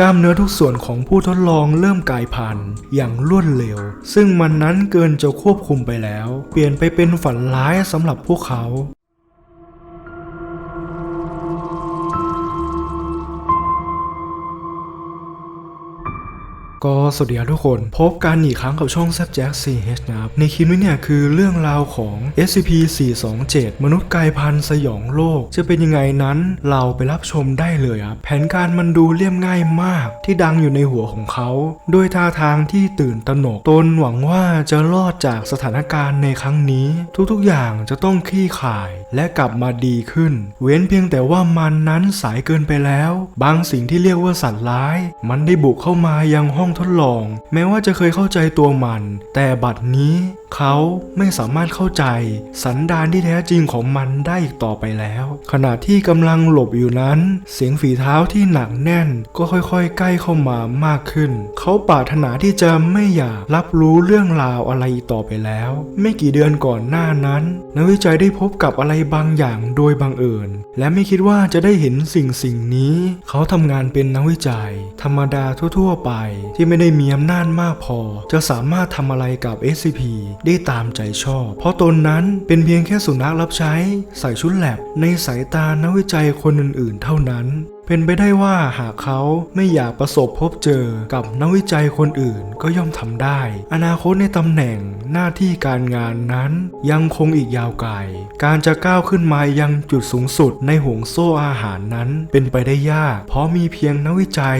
กล้ามเนื้อทุกส่วนของผู้ทดลองเริ่มกลายพันธุ์อย่างรวดเร็ว ซึ่งมันนั้นเกินจะควบคุมไปแล้ว เปลี่ยนไปเป็นฝันร้ายสำหรับพวกเขา ก็สวัสดีทุกคน พบกันอีกครั้งกับช่องแซบแจ็ค CH นะครับ ในคลิปนี้เนี่ยคือเรื่องราวของ SCP-427 มนุษย์กายพันธุ์สยองโลก จะเป็นยังไงนั้นเราไปรับชมได้เลยครับ แผนการมันดูเลี่ยมง่ายมาก ที่ดังอยู่ในหัวของเขาโดยท่าทางที่ตื่นตระหนก ตนหวังว่าจะรอดจากสถานการณ์ในครั้งนี้ ทุกๆอย่างจะต้องคลี่คลาย และกลับมาดีขึ้น เว้นเพียงแต่ว่ามันนั้นสายเกินไปแล้ว บางสิ่งที่เรียกว่าสัตว์ร้าย มันได้บุกเข้ามายังห้องทดลอง แม้ว่าจะเคยเข้าใจตัวมัน แต่บัดนี้เขาไม่สามารถเข้าใจสันดานที่แท้จริงของมันได้อีกต่อไปแล้ว ขณะที่กำลังหลบอยู่นั้น เสียงฝีเท้าที่หนักแน่น ก็ค่อยๆ ใกล้เข้ามามากขึ้น เขาปรารถนาที่จะไม่อยากรับรู้เรื่องราวอะไรอีกต่อไปแล้ว ไม่กี่เดือนก่อนหน้านั้น นักวิจัยได้พบกับอะไรบางอย่างโดยบังเอิญและไม่คิดว่าจะได้เห็นสิ่งสิ่งนี้ เขาทำงานเป็นนักวิจัย ธรรมดาทั่ว ๆ ไป ที่ไม่ได้มีอำนาจมากพอ จะสามารถทำอะไรกับ SCP ได้ตามใจชอบ เพราะตนนั้นเป็นเพียงแค่สุนัขรับใช้ ใส่ชุดแลบในสายตานักวิจัยคนอื่นๆ เท่านั้น เป็นไปได้ว่าหากเขาไม่อยากประสบพบเจอกับนักวิจัยคนอื่นก็ย่อมทำได้ อนาคตในตำแหน่งหน้าที่การงานนั้นยังคงอีกยาวไกล การจะก้าวขึ้นมายังจุดสูงสุดในห่วงโซ่อาหารนั้นเป็นไปได้ยาก เพราะมีเพียงนักวิจัย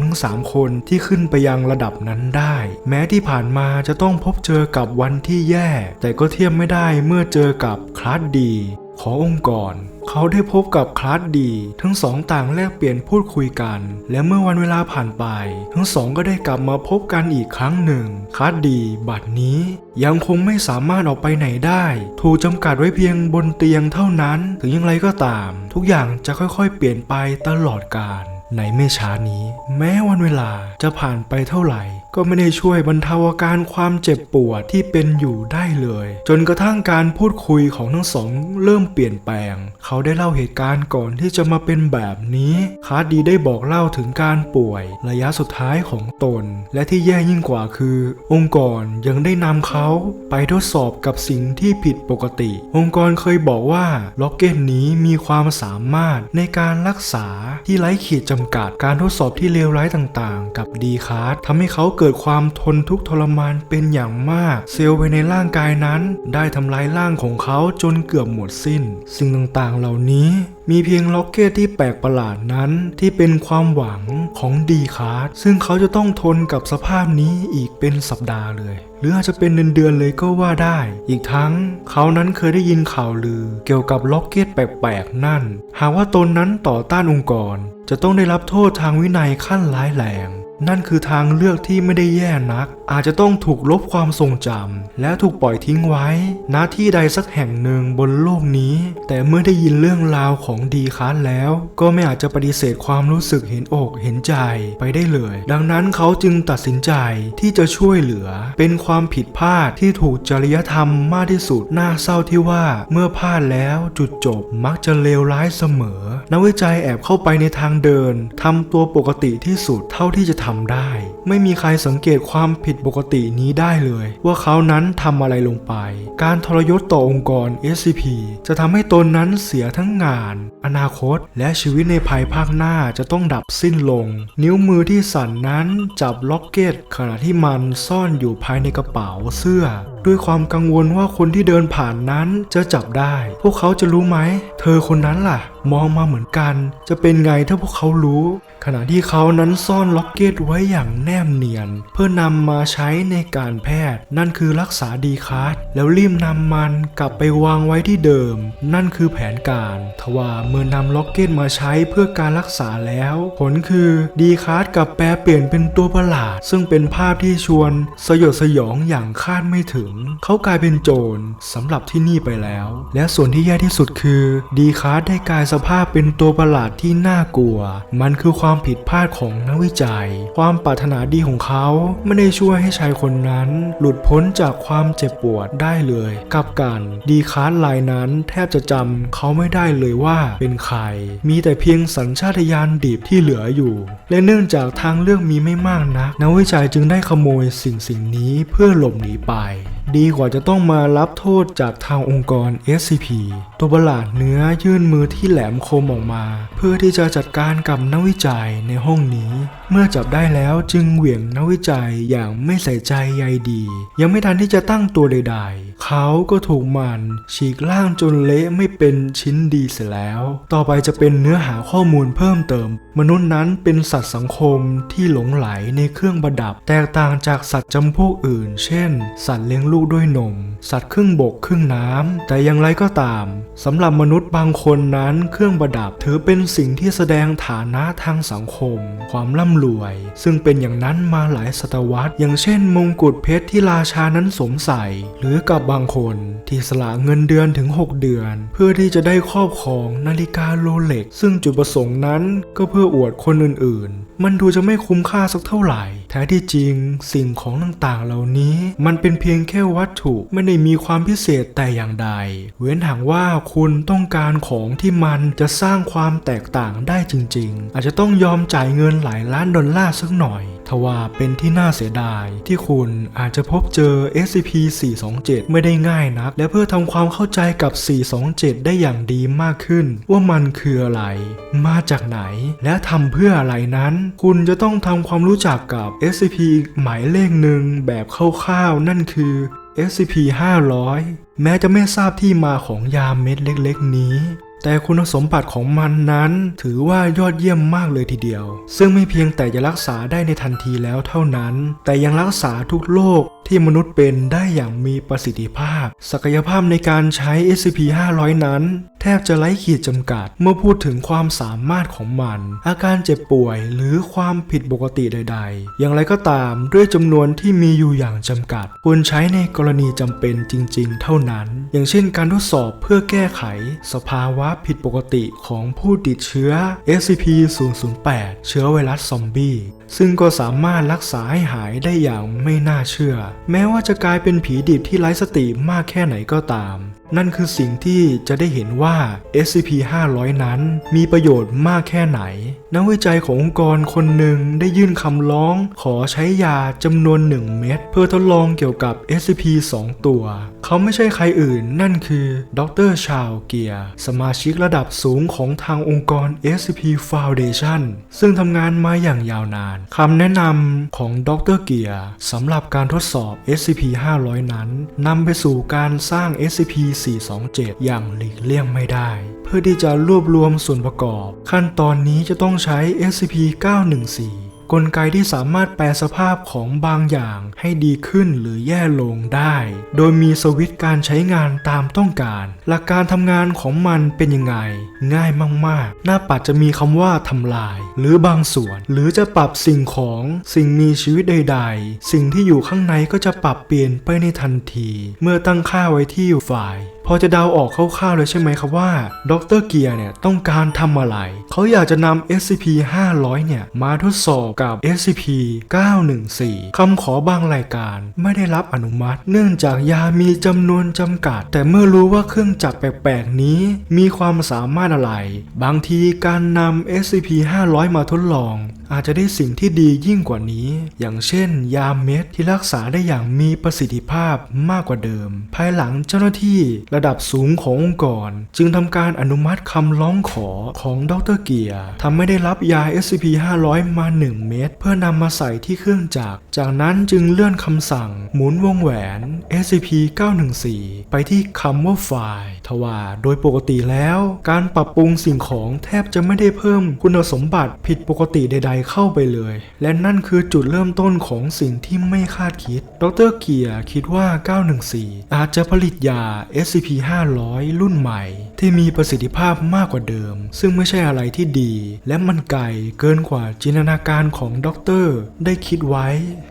2-3 คนที่ขึ้นไปยังระดับนั้นได้ แม้ที่ผ่านมาจะต้องพบเจอกับวันที่แย่ แต่ก็เทียบไม่ได้เมื่อเจอกับคลาสดี ขององค์กร เขาได้พบกับคลาสดี ทั้งสองต่างแลกเปลี่ยนพูดคุยกัน และเมื่อวันเวลาผ่านไป ทั้งสองก็ได้กลับมาพบกันอีกครั้งหนึ่งคลาสดีบัดนี้ ยังคงไม่สามารถออกไปไหนได้ ถูกจำกัดไว้เพียงบนเตียงเท่านั้น ถึงอย่างไรก็ตาม ทุกอย่างจะค่อยๆ เปลี่ยนไปตลอดกาลในไม่ช้านี้ แม้วันเวลาจะผ่านไปเท่าไหร่ ก็ไม่ได้ช่วยบรรเทาอาการความเจ็บปวดที่เป็นอยู่ได้เลย จนกระทั่งการพูดคุยของทั้งสองเริ่มเปลี่ยนแปลง เขาได้เล่าเหตุการณ์ก่อนที่จะมาเป็นแบบนี้ คาร์ดีได้บอกเล่าถึงการป่วย ระยะสุดท้ายของตน และที่แย่ยิ่งกว่าคือ องค์กรยังได้นำเขาไปทดสอบกับสิ่งที่ผิดปกติ องค์กรเคยบอกว่าล็อกเก็ตนี้มีความสามารถในการรักษาที่ไร้ขีดจำกัดการทดสอบที่เลวร้ายต่างๆ กับดีคาร์ททำให้เขาเกิดความทนทุกข์ทรมานเป็นอย่างมาก เซลล์ภายในร่างกายนั้น ได้ทำลายร่างของเขาจนเกือบหมดสิ้น สิ่งต่างๆเหล่านี้มีเพียงล็อกเก็ตที่แปลกประหลาดนั้นที่เป็นความหวังของดีคาร์ดซึ่งเขาจะต้องทนกับสภาพนี้อีกเป็นสัปดาห์เลย หรืออาจจะเป็นเดือนๆเลยก็ว่าได้ อีกทั้งเขานั้นเคยได้ยินข่าวลือ เกี่ยวกับล็อกเก็ตแปลกๆนั่น หากว่าตนนั้นต่อต้านองค์กร จะต้องได้รับโทษทางวินัยขั้นร้ายแรง นั่นคือทางเลือกที่ไม่ได้แย่นัก อาจจะต้องถูกลบความทรงจำและถูกปล่อยทิ้งไว้ ณที่ใดสักแห่งหนึ่งบนโลกนี้ แต่เมื่อได้ยินเรื่องราวของดีคัสแล้ว ก็ไม่อาจจะปฏิเสธความรู้สึกเห็นอกเห็นใจไปได้เลย ดังนั้นเขาจึงตัดสินใจที่จะช่วยเหลือ เป็นความผิดพลาดที่ถูกจริยธรรมมากที่สุดน่าเศร้าที่ว่าเมื่อพลาดแล้วจุดจบมักจะเลวร้ายเสมอ นักวิจัยแอบเข้าไปในทางเดินทำตัวปกติที่สุดเท่าที่จะทำได้ ไม่มีใครสังเกตความผิดปกตินี้ได้เลย ว่าเขานั้นทำอะไรลงไป การทรยศต่อองค์กร SCP จะทำให้ตนนั้นเสียทั้งงาน อนาคต และชีวิตในภายภาคหน้าจะต้องดับสิ้นลง นิ้วมือที่สั่นนั้นจับล็อกเก็ตขณะที่มันซ่อนอยู่ภายในกระเป๋าเสื้อด้วยความกังวลว่าคนที่เดินผ่านนั้นจะจับได้ พวกเขาจะรู้ไหม เธอคนนั้นล่ะ มองมาเหมือนกัน จะเป็นไงถ้าพวกเขารู้ ขณะที่เขานั้นซ่อนล็อกเก็ตไว้อย่างแนบเนียน เพื่อนำมาใช้ในการแพทย์ นั่นคือรักษาดีคัสแล้วรีบนำมันกลับไปวางไว้ที่เดิม นั่นคือแผนการทว่าเมื่อนำล็อกเก็ตมาใช้เพื่อการรักษาแล้ว ผลคือดีคัสกับแปลเปลี่ยนเป็นตัวประหลาด ซึ่งเป็นภาพที่ชวนสยดสยองอย่างคาดไม่ถึงง เขากลายเป็นโจรสำหรับที่นี่ไปแล้ว และส่วนที่แย่ที่สุดคือ ดีคาร์ได้กลายสภาพเป็นตัวประหลาดที่น่ากลัว มันคือความผิดพลาดของนักวิจัย ความปรารถนาดีของเขาไม่ได้ช่วยให้ชายคนนั้น หลุดพ้นจากความเจ็บปวดได้เลยกับกันดีคาร์ลายนั้นแทบจะจำเขาไม่ได้เลยว่าเป็นใคร มีแต่เพียงสัญชาตญาณดิบที่เหลืออยู่ และเนื่องจากทางเลือกมีไม่มากนักนักวิจัยจึงได้ขโมยสิ่งสิ่งนี้เพื่อหลบหนีไป ดีกว่าจะต้องมารับโทษจากทางองค์กร SCP ตัวประหลาดเนื้อยื่นมือที่แหลมคมออกมา เพื่อที่จะจัดการกับนักวิจัยในห้องนี้ เมื่อจับได้แล้วจึงเหวี่ยงนักวิจัยอย่างไม่ใส่ใจใยดี ยังไม่ทันที่จะตั้งตัวใดๆ เขาก็ถูกมันฉีกล่างจนเละไม่เป็นชิ้นดีเสียแล้ว ต่อไปจะเป็นเนื้อหาข้อมูลเพิ่มเติม มนุษย์นั้นเป็นสัตว์สังคมที่หลงไหลในเครื่องประดับ แตกต่างจากสัตว์จำพวกอื่น เช่น สัตว์เลี้ยงลูกด้วยนม สัตว์ครึ่งบกครึ่งน้ำ แต่อย่างไรก็ตามสำหรับมนุษย์บางคนนั้นเครื่องประดับถือเป็นสิ่งที่แสดงฐานะทางสังคม ความร่ำรวย ซึ่งเป็นอย่างนั้นมาหลายศตวรรษ อย่างเช่น มงกุฎเพชรที่ราชานั้นสวมใส่ หรือกับบางคนที่สละเงินเดือนถึง 6 เดือน เพื่อที่จะได้ครอบครองนาฬิกาโรเล็ก ซึ่งจุดประสงค์นั้นก็เพื่ออวดคนอื่นๆ มันดูจะไม่คุ้มค่าสักเท่าไหร่ แท้ที่จริงสิ่งของต่างๆ เหล่านี้ มันเป็นเพียงแค่วัตถุไม่ได้มีความพิเศษแต่อย่างใด เว้นหากว่าคุณต้องการของที่มันจะสร้างความแตกต่างได้จริง ๆ อาจจะต้องยอมจ่ายเงินหลายล้านดอลลาร์สักหน่อย ทว่าเป็นที่น่าเสียดายที่คุณอาจจะพบเจอ SCP-427 ไม่ได้ง่ายนัก และเพื่อทำความเข้าใจกับ 427 ได้อย่างดีมากขึ้น ว่ามันคืออะไร มาจากไหน และทำเพื่ออะไรนั้น คุณจะต้องทำความรู้จักกับ SCP หมายเลขหนึ่งแบบคร่าวๆนั่นคือ SCP-500 แม้จะไม่ทราบที่มาของยาเม็ดเล็กๆ นี้ แต่คุณสมบัติของมันนั้นถือว่ายอดเยี่ยมมากเลยทีเดียว ซึ่งไม่เพียงแต่จะรักษาได้ในทันทีแล้วเท่านั้น แต่ยังรักษาทุกโรคที่มนุษย์เป็นได้อย่างมีประสิทธิภาพ ศักยภาพในการใช้ SCP-500 นั้น แทบจะไร้ขีดจำกัด เมื่อพูดถึงความสามารถของมัน อาการเจ็บป่วยหรือความผิดปกติใด ๆ อย่างไรก็ตามด้วยจำนวนที่มีอยู่อย่างจำกัด ควรใช้ในกรณีจำเป็นจริง ๆ เท่านั้น อย่างเช่นการทดสอบเพื่อแก้ไข สภาวะผิดปกติของผู้ติดเชื้อ SCP-008 เชื้อไวรัสซอมบี้ ซึ่งก็สามารถรักษาให้หายได้อย่างไม่น่าเชื่อ แม้ว่าจะกลายเป็นผีดิบที่ไร้สติมากแค่ไหนก็ตาม นั่นคือสิ่งที่จะได้เห็นว่า SCP-500 นั้นมีประโยชน์มากแค่ไหน นักวิจัยขององค์กรคนหนึ่งได้ยื่นคำร้อง ขอใช้ยาจำนวน 1 เม็ดเพื่อทดลองเกี่ยวกับ SCP 2 ตัว เขาไม่ใช่ใครอื่นนั่นคือดรชาวเกียร์สมาชิกระดับสูงของทางองค์กร SCP Foundation ซึ่งทำงานมาอย่างยาวนานคำแนะนำของดรเกียร์สำหรับการทดสอบ SCP-500 นั้นนำไปสู่การสร้าง SCP 427 อย่างหลีกเลี่ยงไม่ได้ เพื่อที่จะรวบรวมส่วนประกอบ ขั้นตอนนี้จะต้องใช้ SCP-914 กลไกที่สามารถแปลสภาพของบางอย่างให้ดีขึ้นหรือแย่ลงได้ โดยมีสวิตช์การใช้งานตามต้องการ หลักการทำงานของมันเป็นยังไง ง่ายมากๆ หน้าปัดจะมีคำว่าทำลาย หรือบางส่วน หรือจะปรับสิ่งของสิ่งมีชีวิตใด ๆ สิ่งที่อยู่ข้างในก็จะปรับเปลี่ยนไปในทันที เมื่อตั้งค่าไว้ที่ฝ่าย อจะเดาออกคร่าวๆเลยใช่ไหมครับว่าดรเกียร์เนี่ยต้องการทำอะไร เขาอยากจะนำ SCP-500 เนี่ยมาทดสอบกับ SCP-914 คำขอบางรายการไม่ได้รับอนุมัติ เนื่องจากยามีจำนวนจำกัด แต่เมื่อรู้ว่าเครื่องจักรแปลกๆ นี้ มีความสามารถอะไร บางทีการนำ SCP-500 มาทดลอง อาจจะได้สิ่งที่ดียิ่งกว่านี้ อย่างเช่น ยาเม็ดที่รักษาได้อย่างมีประสิทธิภาพมากกว่าเดิม ภายหลังเจ้าหน้าที่ระดับสูงขององค์กร จึงทำการอนุมัติคำร้องขอของดรเกียร์ทำให้ได้รับยา SCP-500 มา 1 เม็ดเพื่อนำมาใส่ที่เครื่องจักร จากนั้นจึงเลื่อนคำสั่งหมุนวงแหวน SCP-914 ไปที่คำว่าไฟล์ทว่าโดยปกติแล้ว การปรับปรุงสิ่งของแทบจะไม่ได้เพิ่มคุณสมบัติผิดปกติใดๆเข้าไปเลย และนั่นคือจุดเริ่มต้นของสิ่งที่ไม่คาดคิด ดรเกียร์คิดว่า 914 อาจจะผลิตยา SCP-500 รุ่นใหม่ ที่มีประสิทธิภาพมากกว่าเดิม ซึ่งไม่ใช่อะไรที่ดี และมันไกลเกินกว่าจินตนาการของด็อกเตอร์ได้คิดไว้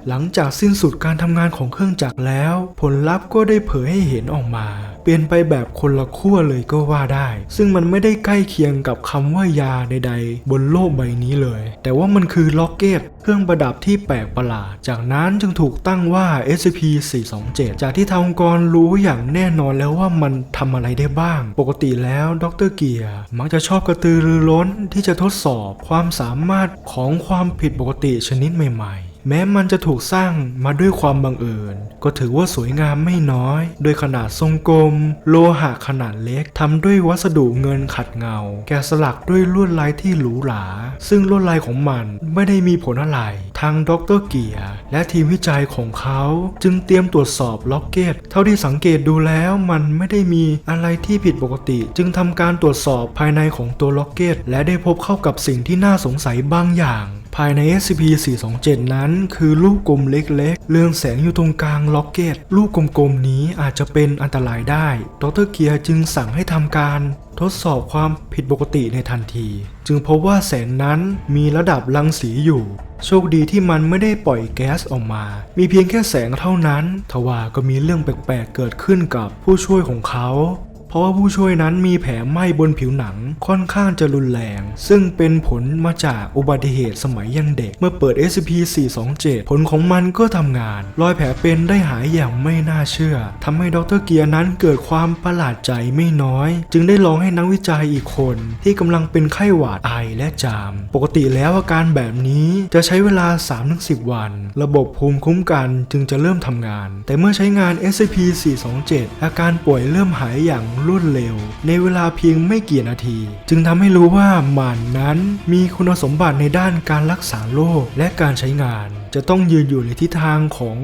หลังจากสิ้นสุดการทำงานของเครื่องจักรแล้ว ผลลัพธ์ก็ได้เผยให้เห็นออกมาเปลี่ยนไปแบบคนละขั้วเลยก็ว่าได้ ซึ่งมันไม่ได้ใกล้เคียงกับคำว่ายาใดๆ บนโลกใบนี้เลย แต่ว่ามันคือล็อกเก็ตเครื่องประดับที่แปลกประหลาด จากนั้นจึงถูกตั้งว่า SCP-427 จากที่ทางองค์กรรู้อย่างแน่นอนแล้วว่ามันทำอะไรได้บ้าง ปกติแล้วดรเกียร์มักจะชอบกระตือรือร้นที่จะทดสอบความสามารถของความผิดปกติชนิดใหม่ๆ แม้มันจะถูกสร้างมาด้วยความบังเอิญ ก็ถือว่าสวยงามไม่น้อย โดยขนาดทรงกลม โลหะขนาดเล็กทำด้วยวัสดุเงินขัดเงา แกะสลักด้วยลวดลายที่หรูหรา ซึ่งลวดลายของมันไม่ได้มีผลอะไร ทางดรเกียร์และทีมวิจัยของเขาจึงเตรียมตรวจสอบล็อกเก็ต เท่าที่สังเกตดูแล้วมันไม่ได้มีอะไรที่ผิดปกติ จึงทำการตรวจสอบภายในของตัวล็อกเก็ต และได้พบเข้ากับสิ่งที่น่าสงสัยบางอย่างภายใน SCP-427 นั้นคือลูกกลมเล็กๆ เรืองแสงอยู่ตรงกลางล็อกเก็ต ลูกกลมๆนี้อาจจะเป็นอันตรายได้ ดรเกียร์จึงสั่งให้ทำการทดสอบความผิดปกติในทันที จึงพบว่าแสงนั้นมีระดับรังสีอยู่ โชคดีที่มันไม่ได้ปล่อยแก๊สออกมา มีเพียงแค่แสงเท่านั้น ทว่าก็มีเรื่องแปลกๆเกิดขึ้นกับผู้ช่วยของเขา เพราะว่าผู้ช่วยนั้นมีแผลไหม้บนผิวหนังค่อนข้างจะรุนแรง ซึ่งเป็นผลมาจากอุบัติเหตุสมัยยังเด็ก เมื่อเปิด SCP-427 ผลของมันก็ทำงาน รอยแผลเป็นได้หายอย่างไม่น่าเชื่อทำให้ดรเกียร์นั้นเกิดความประหลาดใจไม่น้อย จึงได้ลองให้นักวิจัยอีกคน ที่กำลังเป็นไข้หวัดไอและจาม ปกติแล้วอาการแบบนี้จะใช้เวลา 3-10 วัน ระบบภูมิคุ้มกันจึงจะเริ่มทำงาน แต่เมื่อใช้งาน SCP-427 อาการป่วยเริ่มหายอย่างรวดเร็ว ในเวลาเพียงไม่กี่นาที จึงทำให้รู้ว่าหมันนั้นมีคุณสมบัติในด้านการรักษาโรคและการใช้งาน จะต้องยืนอยู่ในทิศทางของ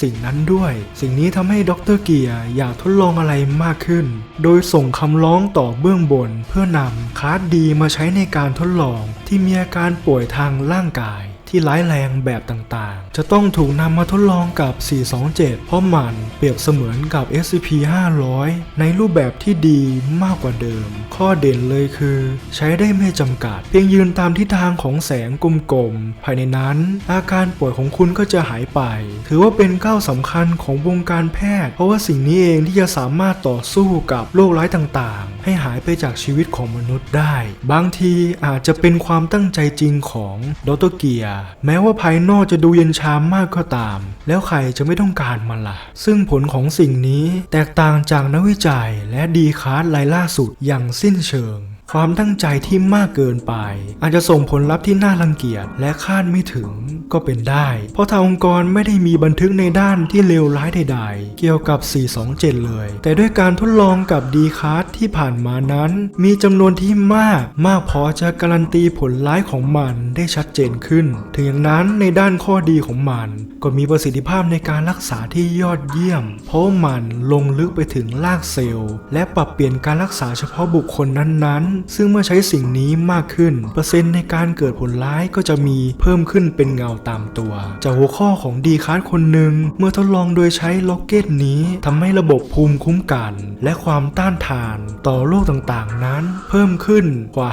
สิ่งนั้นด้วย สิ่งนี้ทำให้ดรเกียร์อยากทดลองอะไรมากขึ้น โดยส่งคำร้องต่อเบื้องบน เพื่อนำคาร์ดดีมาใช้ในการทดลองที่มีอาการป่วยทางร่างกาย ที่ร้ายแรงแบบต่างๆ จะต้องถูกนำมาทดลองกับ 427 เพราะมันเปรียบเสมือนกับ SCP-500 ในรูปแบบที่ดีมากกว่าเดิม ข้อเด่นเลยคือ ใช้ได้ไม่จำกัด เพียงยืนตามทิศทางของแสงกลมๆ ภายในนั้น อาการป่วยของคุณก็จะหายไป ถือว่าเป็นก้าวสำคัญของวงการแพทย์ เพราะว่าสิ่งนี้เองที่จะสามารถต่อสู้กับโรคร้ายต่างๆ ให้หายไปจากชีวิตของมนุษย์ได้ บางทีอาจจะเป็นความตั้งใจจริงของดรเกียร์แม้ว่าภายนอกจะดูเย็นชามากก็ตาม แล้วใครจะไม่ต้องการมันล่ะ ซึ่งผลของสิ่งนี้แตกต่างจากนักวิจัยและดีคาร์ดรายล่าสุดอย่างสิ้นเชิง ความตั้งใจที่มากเกินไป อาจจะส่งผลลัพธ์ที่น่ารังเกียจและคาดไม่ถึงก็เป็นได้ เพราะทางองค์กรไม่ได้มีบันทึกในด้านที่เลวร้ายใดๆ เกี่ยวกับ 427 เลย แต่ด้วยการทดลองกับดีคาร์ดที่ผ่านมานั้น มีจำนวนที่มากมากพอจะการันตีผลร้ายของมันได้ชัดเจนขึ้น ถึงอย่างนั้นในด้านข้อดีของมัน ก็มีประสิทธิภาพในการรักษาที่ยอดเยี่ยม เพราะมันลงลึกไปถึงรากเซลล์ และปรับเปลี่ยนการรักษาเฉพาะบุคคลนั้นๆซึ่งเมื่อใช้สิ่งนี้มากขึ้น เปอร์เซ็นต์ในการเกิดผลร้ายก็จะมีเพิ่มขึ้นเป็นเงาตามตัว จากหัวข้อของดีคาร์ดคนหนึ่งเมื่อทดลองโดยใช้ล็อกเก็ตนี้ทำให้ระบบภูมิคุ้มกัน และความต้านทานต่อโรคต่างๆนั้น เพิ่มขึ้นกว่า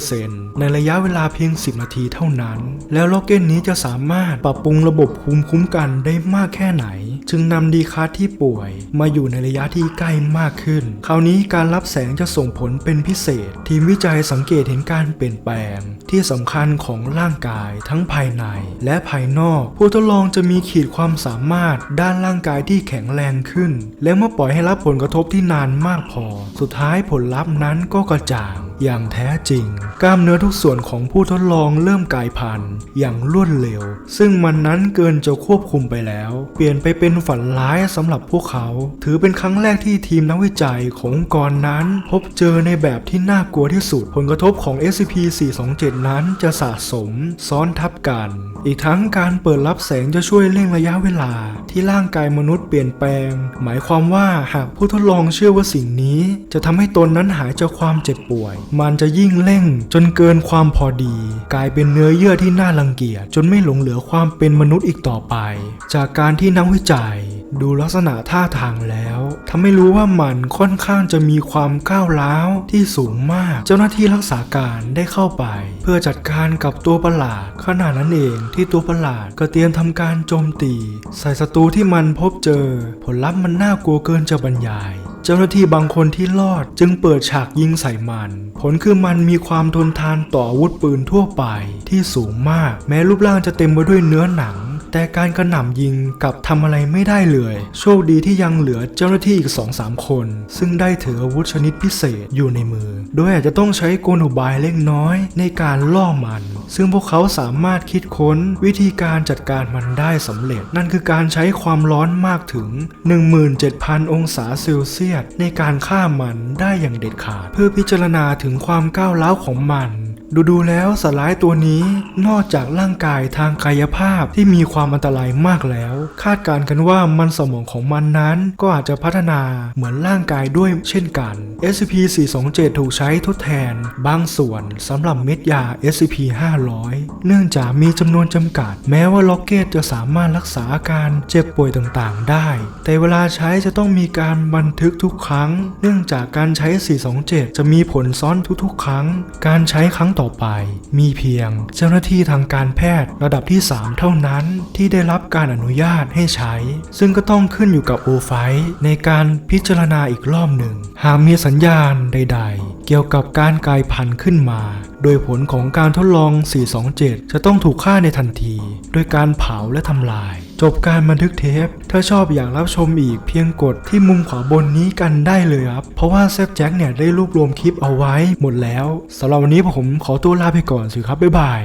500%ในระยะเวลาเพียง 10 นาทีเท่านั้น แล้วล็อกเก็ตนี้จะสามารถปรับปรุงระบบภูมิคุ้มกันได้มากแค่ไหน จึงนำดีคาร์ที่ป่วย มาอยู่ในระยะที่ใกล้มากขึ้น คราวนี้การรับแสงจะส่งผลเป็นพิเศษ ทีมวิจัยสังเกตเห็นการเปลี่ยนแปลง ที่สำคัญของร่างกายทั้งภายใน และภายนอก ผู้ทดลองจะมีขีดความสามารถด้านร่างกายที่แข็งแรงขึ้น และเมื่อปล่อยให้รับผลกระทบที่นานมากพอ สุดท้ายผลลัพธ์นั้นก็กระจ่างอย่างแท้จริง กล้ามเนื้อทุกส่วนของผู้ทดลองเริ่มกลายพันธุ์อย่างรวดเร็ว ซึ่งมันนั้นเกินจะควบคุมไปแล้ว เปลี่ยนไปเป็นฝันร้ายสำหรับพวกเขา ถือเป็นครั้งแรกที่ทีมนักวิจัยขององค์กรนั้น พบเจอในแบบที่น่ากลัวที่สุด ผลกระทบของ SCP-427 นั้นจะสะสม ซ้อนทับกัน อีกทั้งการเปิดรับแสงจะช่วยเร่งระยะเวลา ที่ร่างกายมนุษย์เปลี่ยนแปลง หมายความว่าหากผู้ทดลองเชื่อว่าสิ่งนี้ จะทำให้ตนนั้นหายจากความเจ็บป่วย มันจะยิ่งเร่ง จนเกินความพอดี กลายเป็นเนื้อเยื่อที่น่ารังเกียจจนไม่หลงเหลือความเป็นมนุษย์อีกต่อไป จากการที่นักวิจัยดูลักษณะท่าทางแล้วทำให้รู้ว่ามันค่อนข้างจะมีความก้าวร้าวที่สูงมาก เจ้าหน้าที่รักษาการได้เข้าไป เพื่อจัดการกับตัวประหลาด ขณะนั้นเองที่ตัวประหลาดก็เตรียมทำการโจมตี ใส่ศัตรูที่มันพบเจอ ผลลัพธ์มันน่ากลัวเกินจะบรรยาย เจ้าหน้าที่บางคนที่รอดจึงเปิดฉากยิงใส่มัน ผลคือมันมีความทนทานต่ออาวุธปืนทั่วไปที่สูงมาก แม้รูปร่างจะเต็มไปด้วยเนื้อหนัง แต่การกระหน่ำยิงกับทำอะไรไม่ได้เลย โชคดีที่ยังเหลือเจ้าหน้าที่อีก 2-3 คน ซึ่งได้ถืออาวุธชนิดพิเศษอยู่ในมือ โดยอาจจะต้องใช้กลอุบายเล็กน้อยในการล่อมัน ซึ่งพวกเขาสามารถคิดค้นวิธีการจัดการมันได้สำเร็จ นั่นคือการใช้ความร้อนมากถึง 17,000 องศาเซลเซียสในการฆ่ามันได้อย่างเด็ดขาด เพื่อพิจารณาถึงความก้าวร้าวของมัน ดูดูแล้วสตว์ร้ายตัวนี้นอกจากร่างกายทางกายภาพที่มีความอันตรายมากแล้ว คาดการณ์กันว่ามันสมองของมันนั้นก็อาจจะพัฒนาเหมือนร่างกายด้วยเช่นกัน SCP-427 ถูกใช้ทดแทน บางส่วนสำหรับเม็ดยา SCP-500 เนื่องจากมีจำนวนจำกัด แม้ว่าล็อกเก็ตจะสามารถรักษาอาการเจ็บป่วยต่างๆ ได้ แต่เวลาใช้จะต้องมีการบันทึกทุกครั้ง เนื่องจากการใช้ 427 จะมีผลซ้อนทุกๆ ครั้ง การใช้ครั้งต่อไป มีเพียงเจ้าหน้าที่ทางการแพทย์ระดับที่ 3 เท่านั้นที่ได้รับการอนุญาตให้ใช้ ซึ่งก็ต้องขึ้นอยู่กับโอไฟในการพิจารณาอีกรอบหนึ่ง หากมีสัญญาณใด ๆ กี่ยวกับการกลายพันธุ์ขึ้นมา โดยผลของการทดลอง 427 จะต้องถูกฆ่าในทันที โดยการเผาและทำลาย จบการบันทึกเทป ถ้าชอบอยากรับชมอีกเพียงกดที่มุมขวาบนนี้กันได้เลยครับ เพราะว่าแซฟแจ็คเนี่ยได้รวบรวมคลิปเอาไว้หมดแล้วสำหรับวันนี้ผมขอตัวลาไปก่อนสิครับ บ๊ายบาย